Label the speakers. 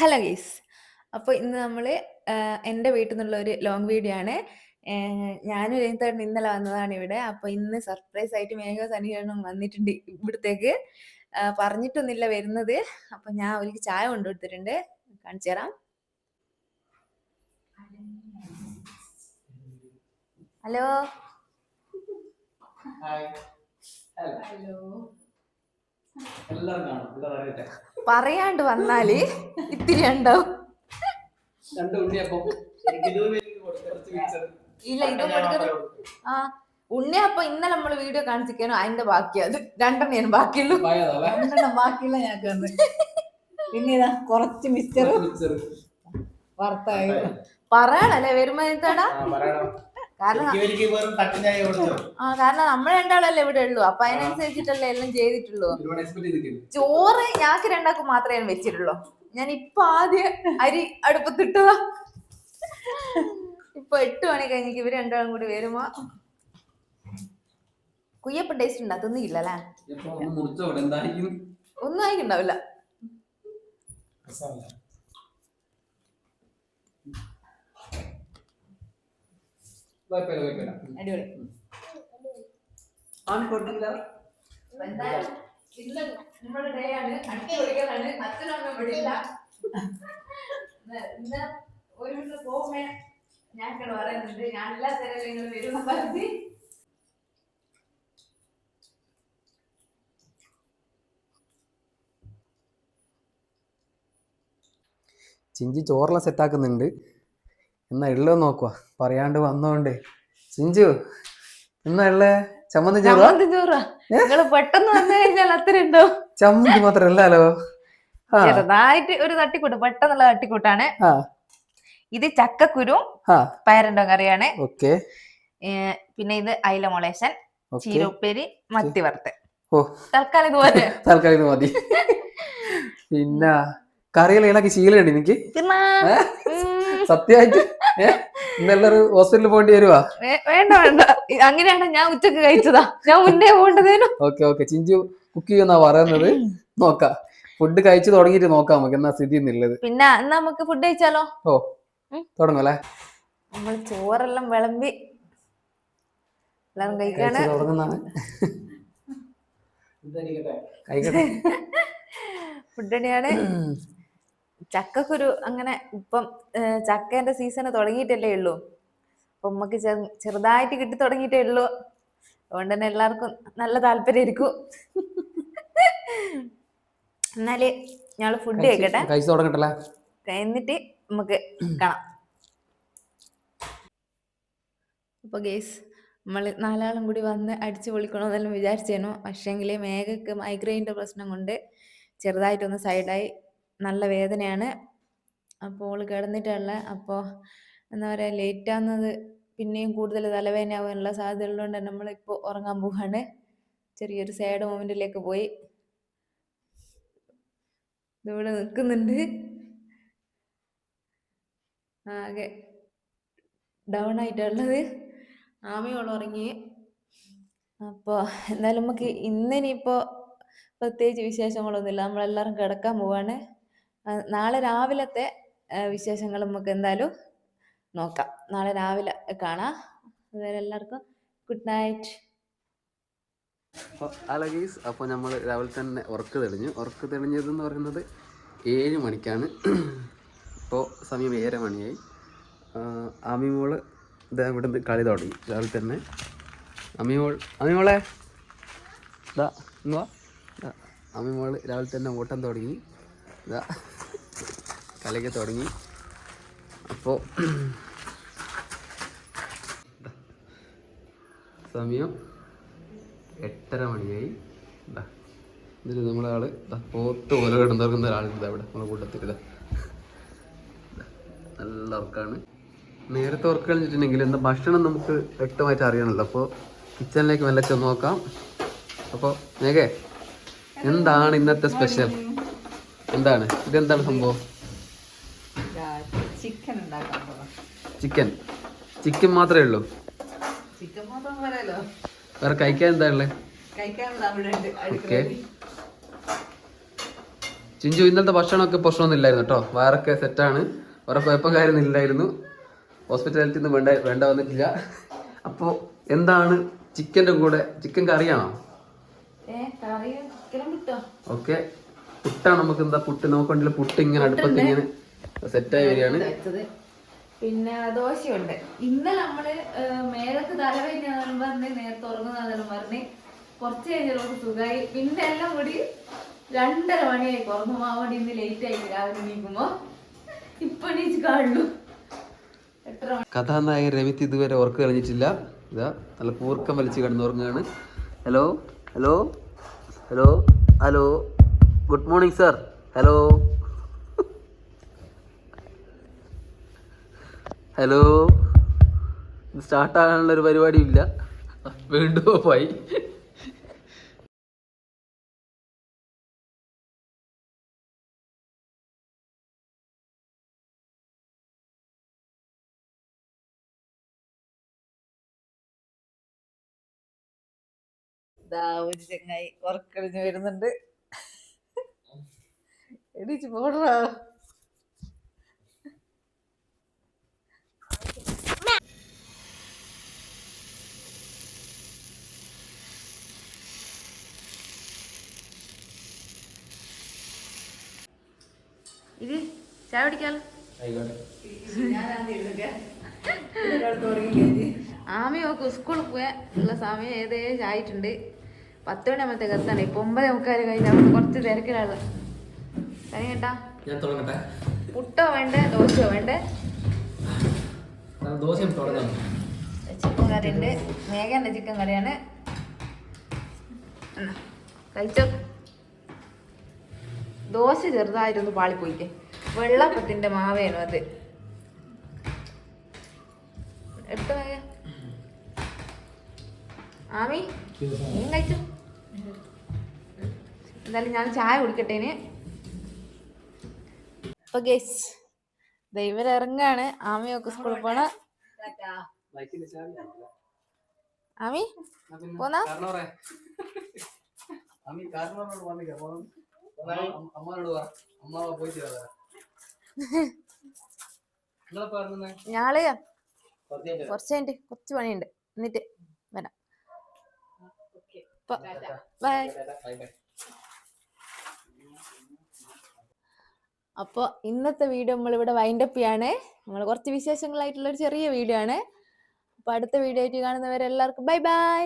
Speaker 1: Hello ഗീസ്. അപ്പോൾ ഇന്ന് നമ്മൾ എന്റെ വീട്ടിൽ നിന്നുള്ള ഒരു ലോങ് വീഡിയോ ആണ്. ഞാനും രഞ്ജിത്തായിട്ട് ഇന്നലെ വന്നതാണ് ഇവിടെ. അപ്പോൾ ഇന്ന് സർപ്രൈസ് ആയിട്ട് മേഘ സന്നിഹരണം വന്നിട്ടുണ്ട് ഇവിടത്തേക്ക്. പറഞ്ഞിട്ടൊന്നില്ല പറഞ്ഞിട്ടൊന്നുമില്ല വരുന്നത്. അപ്പോൾ ഞാൻ അവർക്ക് ചായ കൊണ്ടുകൊടുത്തിട്ടുണ്ട് കാണിച്ചു തരാം. ഹലോ.
Speaker 2: ഹായ് ഹലോ
Speaker 1: പറയാണ്ട് വന്നാൽ ഇത്തിരി ഉണ്ടാവും.
Speaker 2: ഉണ്ണിയപ്പം.
Speaker 1: ഇല്ല ഇതും കൊടുക്കുന്നത്. ആ ഉണ്ണി അപ്പൊ ഇന്നലെ നമ്മൾ വീഡിയോ കാണിച്ചിരിക്കാനോ അതിന്റെ ബാക്കിയത് രണ്ടെണ്ണയാണ് ബാക്കിയുള്ളൂ.
Speaker 2: പായതാ, അല്ലേ?
Speaker 3: രണ്ടെണ്ണം ബാക്കിയുള്ള ഞാൻ പിന്നെ ഇതാ കുറച്ച്. വറുത്തായി.
Speaker 1: പറയണല്ലേ വരുമ്പോ. കാരണം ആ കാരണം നമ്മൾ രണ്ടാളല്ലേ ഇവിടെ ഉള്ളൂ. അപ്പൊ അതിനനുസരിച്ചിട്ടല്ലേ എല്ലാം ചെയ്തിട്ടുള്ളൂ. ചോറ് ഞാക്ക് രണ്ടാക്കും മാത്രമേ ഞാൻ വെച്ചിട്ടുള്ളൂ. ഞാൻ ഇപ്പൊ ആദ്യം അരി അടുപ്പത്തിട്ടതാ ഇപ്പൊ എട്ട് മണി കഴിഞ്ഞിട്ട് ഇവർ രണ്ടാളും കൂടി വരുമ്പോ കുയ്യപ്പ ടേസ്റ്റ് ഉണ്ടാ? തിന്നില്ലല്ലേ
Speaker 2: ഇപ്പൊ ഒന്നും മുറിച്ചോ ഇവിടെ എന്തായിരിക്കും
Speaker 1: ഒന്നും ആയിട്ടുണ്ടാവില്ല
Speaker 2: രസമല്ല. കുഴപ്പമില്ല, കുഴപ്പമില്ല.
Speaker 1: അടിപൊളി.
Speaker 2: ആൺ കൊടുത്തില്ല.
Speaker 1: ഇന്ന് നമ്മുടെ ഡേ ആണ്. അടിച്ചു പൊളിക്കലാണ് അച്ഛനും അമ്മയും ഇന്ന് ഇന്ന് ഒരു വീട്ടിൽ പോകുമ്പേ ഞാൻ ഇവിടെ പറയുന്നുണ്ട്. ഞാൻ എല്ലാ തരം നിങ്ങൾ വരും പറഞ്ഞ്.
Speaker 4: ചിഞ്ചി ചോറെല്ലാം സെറ്റാക്കുന്നുണ്ട് എന്നാ ഉള്ളത് നോക്കുക പറയാണ്ട് വന്നോണ്ട്. ചിഞ്ചു ഇന്നല്ലേ ചമ്മന്തി
Speaker 1: ചമ്മന്തി ചോറാ. നിങ്ങൾ പെട്ടെന്ന് വന്നു കഴിഞ്ഞാൽ അത്ര
Speaker 4: ചമ്മന്തി മാത്രം അല്ലല്ലോ ആ.
Speaker 1: ചെറുതായിട്ട് ഒരു തട്ടിക്കൂട്ട് പെട്ടെന്നുള്ള തട്ടിക്കൂട്ടാണ്. ഇത് ചക്കക്കുരു പയറുണ്ടോ കറിയാണ്.
Speaker 4: ഓക്കെ.
Speaker 1: പിന്നെ ഇത് അയില മുളേശൻ ചീരപ്പേരി മത്തി വറുത്ത് തൽക്കാലം ഇതുപോലെ.
Speaker 4: തൽക്കാലം ഇത് മതി. പിന്നെ കറികൾ ഇളക്കി ശീലമുണ്ട് എനിക്ക്? സത്യമായിട്ട്? ഇന്നെല്ലാരും ഹോസ്പിറ്റലിൽ പോകേണ്ടി വരുവാ?
Speaker 1: വേണ്ട വേണ്ട. അങ്ങനെയാണ് ഞാൻ ഉച്ചയ്ക്ക് കഴിച്ചതാ. ഞാൻ മുന്നേ പോകേണ്ടതേനു.
Speaker 4: Okay okay. ചിഞ്ചു കുക്ക് ചെയ്യുന്നാ പറയുന്നത്. നോക്കാം. ഫുഡ് കഴിച്ചു തുടങ്ങിയിട്ട് നോക്കാം നമുക്ക്. എന്നാ സ്ഥിതി എന്നുള്ളത്.
Speaker 1: പിന്നെ എന്നാ നമുക്ക് ഫുഡ് കഴിച്ചാലോ?
Speaker 4: ഓ അല്ലേ?
Speaker 1: നമ്മൾ ചോറെല്ലാം വിളമ്പി എല്ലാം കഴിക്കാണ്.
Speaker 4: തുടങ്ങുന്നതാണ്.
Speaker 1: ഫുഡ് തന്നെയാണ് ചക്കക്കുരു അങ്ങനെ ഇപ്പം ചക്കേന്റെ സീസൺ തുടങ്ങിയിട്ടല്ലേ ഉള്ളൂ. അപ്പൊ നമുക്ക് ചെറുതായിട്ട് കിട്ടി തുടങ്ങിയിട്ടേ ഉള്ളൂ. അതുകൊണ്ട് തന്നെ എല്ലാവർക്കും നല്ല താല്പര്യമായിരിക്കും. എന്നാൽ ഞങ്ങൾ ഫുഡ് കഴിക്കട്ടെ. എന്നിട്ട് നമുക്ക് കാണാം. അപ്പൊ ഗേസ് നമ്മൾ നാലാളും കൂടി വന്ന് അടിച്ചു പൊളിക്കണമെന്നെല്ലാം വിചാരിച്ചേനു. പക്ഷേങ്കിൽ മേഘക്ക് മൈഗ്രെയിന്റെ പ്രശ്നം കൊണ്ട് ചെറുതായിട്ടൊന്ന് സൈഡായി നല്ല വേദനയാണ്. അപ്പോൾ കിടന്നിട്ടുള്ള അപ്പോൾ എന്താ പറയുക ലേറ്റ് ആവുന്നത് പിന്നെയും കൂടുതൽ തലവേദന ആവാനുള്ള സാധ്യത ഉള്ളതുകൊണ്ട് നമ്മളിപ്പോൾ ഉറങ്ങാൻ പോവാണ്. ചെറിയൊരു സാഡ് മൊമെന്റിലേക്ക് പോയി. ഇതിവിടെ നിൽക്കുന്നുണ്ട്. ആകെ ഡൗൺ ആയിട്ടുള്ളത് ആമയോളം ഉറങ്ങി. അപ്പോൾ എന്തായാലും നമുക്ക് ഇന്നിനിപ്പോൾ പ്രത്യേകിച്ച് വിശേഷങ്ങളൊന്നുമില്ല. നമ്മളെല്ലാവരും കിടക്കാൻ പോവാണ്. നാളെ രാവിലത്തെ വിശേഷങ്ങൾ നമുക്ക് എന്തായാലും നോക്കാം. നാളെ രാവിലെ കാണാം. അതുവരെ എല്ലാവർക്കും ഗുഡ് നൈറ്റ്.
Speaker 4: ഹലോ ഗീസ് അപ്പോൾ നമ്മൾ രാവിലെ തന്നെ ഉറക്ക് തെളിഞ്ഞു. ഉറക്ക് തെളിഞ്ഞതെന്ന് പറയുന്നത് ഏഴ് മണിക്കാണ്. ഇപ്പോൾ സമയം ഏഴര മണിയായി. അമിമോൾ ഇതാ ഇവിടുന്ന് കളി തുടങ്ങി രാവിലെ തന്നെ. അമിമോൾ അമിമോളെ ഇതാ ഇങ്ങ് അമിമോൾ രാവിലെ തന്നെ ഓട്ടം തുടങ്ങി. ഇതാ കളിയൊക്കെ തുടങ്ങി. അപ്പോൾ സമയം എട്ടര മണിയായി. എന്നിട്ട് നമ്മളെ ആൾ പോത്ത് പോലെ കിടന്നിറങ്ങുന്ന ഒരാളുണ്ട് അവിടെ നമ്മളെ കൂട്ടത്തിൽ. നല്ല ഉറക്കാണ്. നേരത്തെ ഉറക്കം കളിച്ചിട്ടുണ്ടെങ്കിൽ എന്താ ഭക്ഷണം നമുക്ക് വ്യക്തമായിട്ട് അറിയണമല്ലോ അപ്പോൾ കിച്ചണിലേക്ക് മെല്ലെ ചെന്ന് നോക്കാം. അപ്പോൾ മേഘേ എന്താണ് ഇന്നത്തെ സ്പെഷ്യൽ? എന്താണ്? ഇതെന്താണ് സംഭവം?
Speaker 3: ചിക്കൻ ഉണ്ടാക്കാൻ പോകാം
Speaker 4: ചിക്കൻ. ചിക്കൻ മാത്രമേ ഉള്ളൂ.
Speaker 3: ചിക്കൻ മാത്രം പോരല്ലോ
Speaker 4: വേറെ കഴിക്കാൻ എന്താ ഉള്ളത് ഓക്കെ. ചിഞ്ചു ഇന്നത്തെ ഭക്ഷണമൊക്കെ പ്രശ്നമൊന്നും ഇല്ലായിരുന്നു കേട്ടോ. വയറൊക്കെ സെറ്റാണ്. വേറെ കുഴപ്പം കാര്യമൊന്നും ഇല്ലായിരുന്നു. ഹോസ്പിറ്റാലിറ്റി ഒന്നും വേണ്ട വേണ്ട വന്നിട്ടില്ല. അപ്പോൾ എന്താണ് ചിക്കന്റെ കൂടെ? ചിക്കൻ കറിയാണോ? ഓക്കെ. പുട്ടാണ് നമുക്ക് എന്താ പുട്ട്? നമുക്ക് പുട്ട് ഇങ്ങനെ അടുപ്പത്ത് ഇങ്ങനെ സെറ്റായി വരികയാണ്
Speaker 1: പിന്നെ ദോശയുണ്ട്. ഇന്നലെ നമ്മൾ മേലത്ത് തലവേദന പറഞ്ഞ് നേരത്തെ ഉറങ്ങുന്നതെന്ന് പറഞ്ഞ് കുറച്ച് കഴിഞ്ഞപ്പോൾ സുഖമായി. പിന്നെ എല്ലാം കൂടി രണ്ടര മണിയായി. കുറഞ്ഞു പോകാൻ വേണ്ടി ഇന്ന് ലേറ്റ് ആയി. രാവിലെ നീക്കുമ്പോ ഇപ്പൊ എണീച്ച് കാണുള്ളൂ കഥാനായ രവി
Speaker 4: കഥാനായകൻ രമിത് ഇതുവരെ ഉറക്കം കളഞ്ഞിട്ടില്ല ഇതാ നല്ല കൂർക്കം വലിച്ച് കിടന്നുറങ്ങുകയാണ് hello hello hello hello. Good morning sir hello hello സ്റ്റാർട്ടാകാനുള്ള ഒരു പരിപാടി ഇല്ല. വീണ്ടും
Speaker 3: ദാ ഒരു ചങ്ങായി ഉറക്കളിഞ്ഞ് വരുന്നുണ്ട്. എടീച്ച് പോടാ.
Speaker 1: ഇത് ചായ പിടിക്കാലോ ആമി നോക്ക് സ്കൂളിൽ പോയാൽ ഉള്ള സമയം ഏകദേശം ആയിട്ടുണ്ട്. പത്ത് മണി മണിയാകുമ്പോഴത്തേക്ക് കത്താണ്. ഇപ്പൊ ഒമ്പത് മുക്കാൽ കഴിഞ്ഞാൽ കുറച്ച് തിരക്കിലാണ്
Speaker 2: തുടങ്ങട്ടെ.
Speaker 1: പുട്ടോ വേണ്ടേ? ദോശയോ വേണ്ടേ? ചിക്കൻ കറി ഉണ്ട് മേഘന്റെ ചിക്കൻ കറിയാണ്. കഴിച്ചോ? ദോശ ചെറുതായിട്ടൊന്ന് പാളിപ്പോയിക്കേ. വെള്ളപ്പത്തിന്റെ മാവേനു അത്. എടുത്ത ആമി നീ കഴിച്ചു? എന്തായാലും ഞാൻ ചായ കുടിക്കട്ടേന്. അപ്പൊ ഗേസ് ദൈവം ഇറങ്ങാണ്. ആമിയൊക്കെ സ്കൂളിൽ പോണ. ആമി പോന്നാ. ഞാൾ
Speaker 2: കുറച്ച്
Speaker 1: കുറച്ച് കഴിഞ്ഞിട്ട് കുറച്ച് പണിയുണ്ട്. എന്നിട്ട് വരാം. ബൈ. അപ്പോൾ ഇന്നത്തെ വീഡിയോ നമ്മൾ നമ്മളിവിടെ വൈൻഡപ്പ് ചെയ്യാണ്. നമ്മൾ കുറച്ച് വിശേഷങ്ങളായിട്ടുള്ള ഒരു ചെറിയ വീഡിയോ ആണ്. അപ്പോൾ അടുത്ത വീഡിയോ ആയിട്ട് കാണുന്നവരെല്ലാവർക്കും ബൈ ബൈ